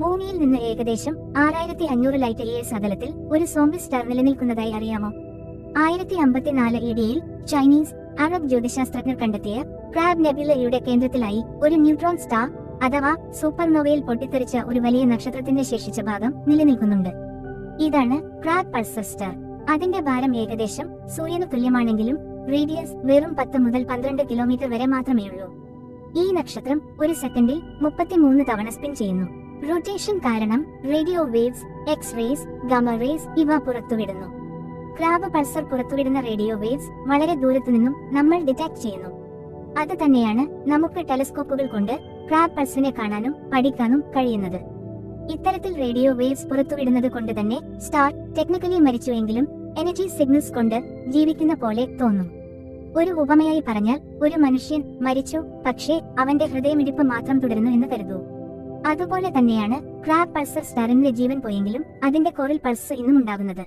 ഭൂമിയിൽ നിന്ന് ഏകദേശം ആറായിരത്തി അഞ്ഞൂറ് ലൈറ്റ് ഇയേഴ്സ് അകലത്തിൽ ഒരു സോംബി സ്റ്റാർ നിലനിൽക്കുന്നതായി അറിയാമോ? ആയിരത്തി അമ്പത്തിനാല് ഇടിയിൽ ചൈനീസ് അറബ് ജ്യോതിശാസ്ത്രജ്ഞർ കണ്ടെത്തിയ ക്രാബ് നെബുലയുടെ കേന്ദ്രത്തിലായി ഒരു ന്യൂട്രോൺ സ്റ്റാർ അഥവാ സൂപ്പർനോവയിൽ പൊട്ടിത്തെറിച്ച ഒരു വലിയ നക്ഷത്രത്തിന്റെ ശേഷിച്ച ഭാഗം നിലനിൽക്കുന്നുണ്ട്. ഇതാണ് ക്രാബ് പൾസർ സ്റ്റാർ അതിന്റെ ഭാരം ഏകദേശം സൂര്യന് തുല്യമാണെങ്കിലും റേഡിയസ് വെറും പത്ത് മുതൽ പന്ത്രണ്ട് കിലോമീറ്റർ വരെ മാത്രമേയുള്ളൂ. ഈ നക്ഷത്രം ഒരു സെക്കൻഡിൽ മുപ്പത്തിമൂന്ന് തവണ സ്പിൻ ചെയ്യുന്നു. റൊട്ടേഷൻ കാരണം radio waves X rays gamma rays ഇവ പുറത്തുവിടുന്നു. ക്രാബ് പൾസർ പുറത്തുവിടുന്ന റേഡിയോ വേവ്സ് വളരെ ദൂരത്തു നിന്നും നമ്മൾ ഡിറ്റക്ട് ചെയ്യുന്നു. അത് തന്നെയാണ് നമുക്ക് ടെലിസ്കോപ്പുകൾ കൊണ്ട് ക്രാബ് പൾസിനെ കാണാനും പഠിക്കാനും കഴിയുന്നത്. ഇത്തരത്തിൽ റേഡിയോ വേവ്സ് പുറത്തുവിടുന്നത് കൊണ്ട് തന്നെ സ്റ്റാർ ടെക്നിക്കലി മരിച്ചുവെങ്കിലും എനർജി സിഗ്നൽസ് കൊണ്ട് ജീവിക്കുന്ന പോലെ തോന്നും. ഒരു ഉപമയായി പറഞ്ഞാൽ ഒരു മനുഷ്യൻ മരിച്ചു പക്ഷേ അവന്റെ ഹൃദയമിടിപ്പ് മാത്രം തുടരുന്നു എന്ന് കരുതൂ. അതുപോലെ തന്നെയാണ് ക്രാബ് പൾസർ സ്റ്റാറിന്റെ ജീവൻ പോയെങ്കിലും അതിന്റെ കോറിൽ പൾസ് ഇന്നും ഉണ്ടാകുന്നത്